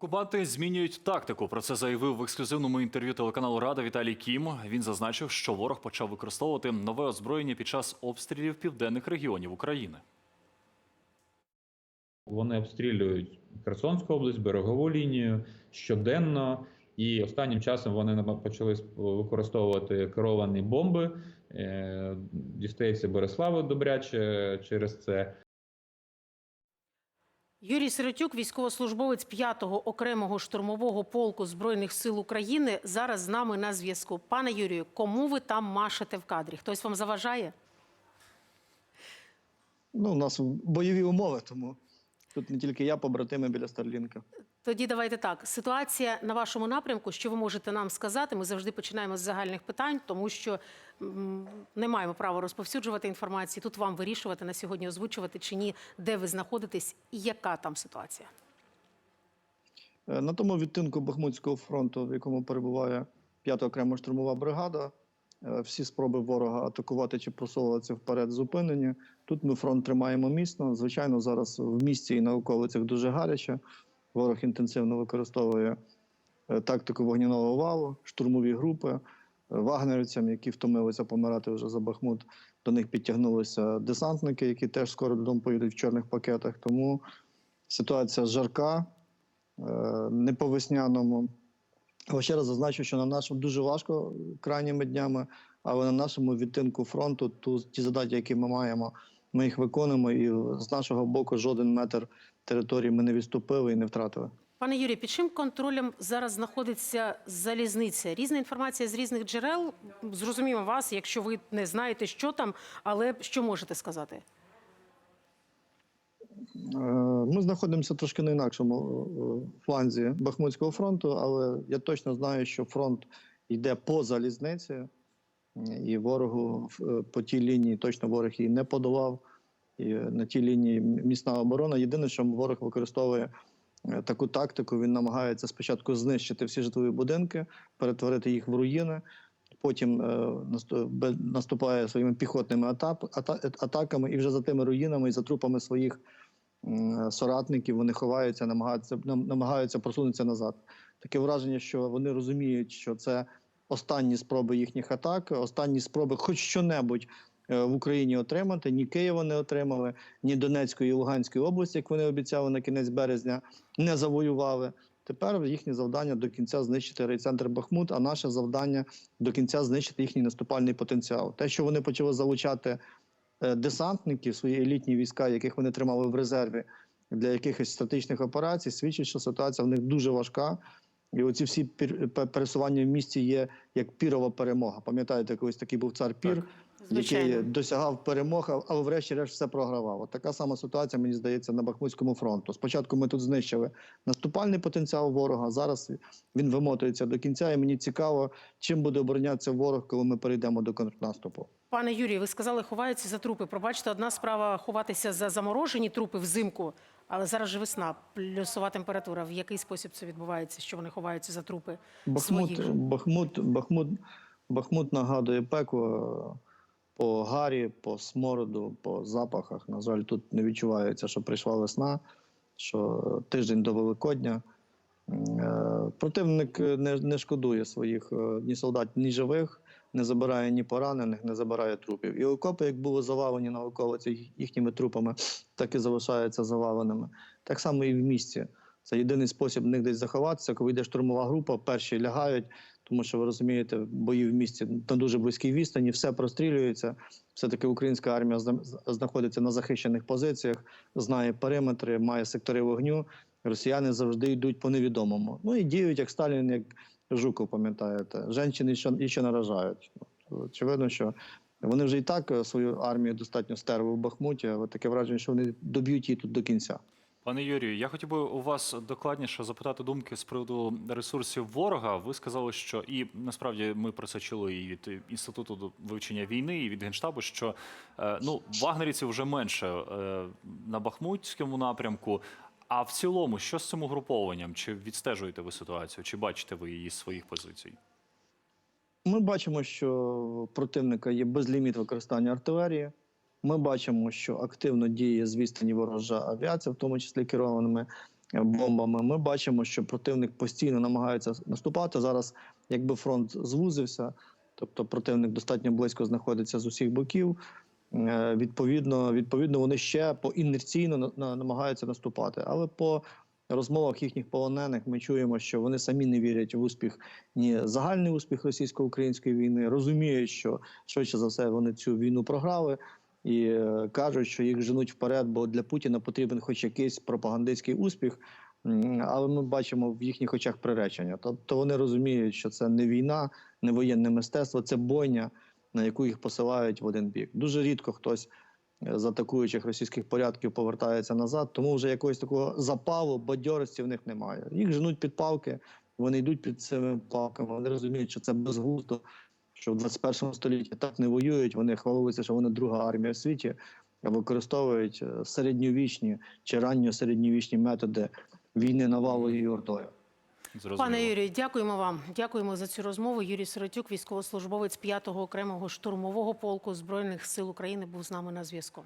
Окупанти змінюють тактику. Про це заявив в ексклюзивному інтерв'ю телеканалу Рада Віталій Кім. Він зазначив, що ворог почав використовувати нове озброєння під час обстрілів південних регіонів України. Вони обстрілюють Херсонську область, берегову лінію щоденно. І останнім часом вони почали використовувати керовані бомби. Е, Дістається Бориславу добряче через це. Юрій Сиротюк, військовослужбовець 5-го окремого штурмового полку Збройних сил України, зараз з нами на зв'язку. Пане Юрію, кому ви там машете в кадрі? Хтось вам заважає? Ну, у нас бойові умови, тому тут не тільки я, побратими біля Старлінка. Тоді давайте так. Ситуація на вашому напрямку, що ви можете нам сказати? Ми завжди починаємо з загальних питань, тому що не маємо права розповсюджувати інформацію. Тут вам вирішувати на сьогодні, озвучувати чи ні, де ви знаходитесь і яка там ситуація. Е, На тому відтинку Бахмутського фронту, в якому перебуває 5-та окрема штурмова бригада, е, всі спроби ворога атакувати чи просовуватися вперед зупинені. Тут ми фронт тримаємо міцно. Звичайно, зараз в місті і на околицях дуже гаряче. Ворог інтенсивно використовує е, тактику вогняного валу, штурмові групи. Е, Вагнерівцям, які втомилися помирати вже за Бахмут, до них підтягнулися десантники, які теж скоро додому поїдуть в чорних пакетах. Тому ситуація жарка, е, не по весняному. Але ще раз зазначу, що на нашому дуже важко крайніми днями, але на нашому відтинку фронту ту, ті задачі, які ми маємо, ми їх виконуємо, і з нашого боку жоден метр території ми не відступили і не втратили. Пане Юрію, під чим контролем зараз знаходиться залізниця? Різна інформація з різних джерел. Зрозуміємо вас, якщо ви не знаєте, що там, але що можете сказати? Е, Ми знаходимося трошки на інакшому е, фланзі Бахмутського фронту, але я точно знаю, що фронт йде по залізниці, і ворогу е, по тій лінії точно ворог її не подолав. І на тій лінії міцна оборона. Єдине, що ворог використовує е, таку тактику, він намагається спочатку знищити всі житлові будинки, перетворити їх в руїни. Потім е, наступає своїми піхотними атаками, і вже за тими руїнами і за трупами своїх соратників вони ховаються, намагаються намагаються просунутися назад. Таке враження, що вони розуміють, що це останні спроби їхніх атак, останні спроби хоч що-небудь в Україні отримати. Ні Києва не отримали, ні Донецької і Луганської області, як вони обіцяли на кінець березня, не завоювали. Тепер їхнє завдання до кінця знищити райцентр Бахмут, а наше завдання до кінця знищити їхній наступальний потенціал. Те, що вони почали залучати е, десантників, свої елітні війська, яких вони тримали в резерві для якихось статичних операцій, свідчить, що ситуація в них дуже важка. І оці всі пересування в місті є як пірова перемога. Пам'ятаєте, колись такий був цар Пір, який досягав перемог, але врешті-решт все програвав. От така сама ситуація, мені здається, на Бахмутському фронту. Спочатку ми тут знищили наступальний потенціал ворога. Зараз він вимотується до кінця, і мені цікаво, чим буде оборонятися ворог, коли ми перейдемо до контрнаступу. Пане Юрію, ви сказали, ховаються за трупи. Пробачте, одна справа ховатися за заморожені трупи взимку, але зараз же весна, плюсова температура. В який спосіб це відбувається, що вони ховаються за трупи своїх? Бахмут, Бахмут, Бахмут, Бахмут нагадує пекло по гарі, по смороду, по запахах. На жаль, тут не відчувається, що прийшла весна, що тиждень до Великодня. Е, Противник не, не шкодує своїх е, ні солдат, ні живих, не забирає ні поранених, не забирає трупів. І окопи, як були завалені на околиці їхніми трупами, так і залишаються заваленими. Так само і в місті. Це єдиний спосіб них десь заховатися. Коли йде штурмова група, перші лягають, тому що ви розумієте, бої в місті на дуже близькій відстані, все прострілюється. Все-таки українська армія зна- знаходиться на захищених позиціях, знає периметри, має сектори вогню. Росіяни завжди йдуть по невідомому. Ну і діють як Сталін, як Жуков, пам'ятаєте. Женщини ще, ще наражають. Очевидно, що вони вже і так е, свою армію достатньо стерли в Бахмуті, але таке враження, що вони доб'ють її тут до кінця. Пане Юрію, я хотів би у вас докладніше запитати думки з приводу ресурсів ворога. Ви сказали, що і насправді ми про це чули і від інституту вивчення війни, і від генштабу, що е, ну вагнерівців вже менше е, на Бахмутському напрямку. А в цілому, що з цим угрупованням? Чи відстежуєте ви ситуацію, чи бачите ви її з своїх позицій? Ми бачимо, що противника є безліміт використання артилерії. Ми бачимо, що активно діє з відстані ворожа авіація, в тому числі керованими бомбами. Ми бачимо, що противник постійно намагається наступати. Зараз, якби фронт звузився, тобто противник достатньо близько знаходиться з усіх боків. Е, Відповідно, відповідно, вони ще по інерційно на- на- намагаються наступати. Але по розмовах їхніх полонених ми чуємо, що вони самі не вірять в успіх ні загальний успіх російсько-української війни, розуміють, що швидше за все вони цю війну програли. І е, кажуть, що їх женуть вперед, бо для Путіна потрібен хоч якийсь пропагандистський успіх. Але ми бачимо в їхніх очах приречення. Тобто вони розуміють, що це не війна, не воєнне мистецтво, це бойня, на яку їх посилають в один бік. Дуже рідко хтось е, з атакуючих російських порядків повертається назад, тому вже якогось такого запалу, бадьорості в них немає. Їх женуть під палки, вони йдуть під цими палками. Вони розуміють, що це безглуздо, що в 21 столітті так не воюють. Вони хвалуються, що вони друга армія в світі, використовують е, середньовічні чи ранньосередньовічні методи війни навалою і ордою. Зрозуміло. Пане Юрію, дякуємо вам. Дякуємо за цю розмову. Юрій Сиротюк, військовослужбовець 5-го окремого штурмового полку збройних сил України, був з нами на зв'язку.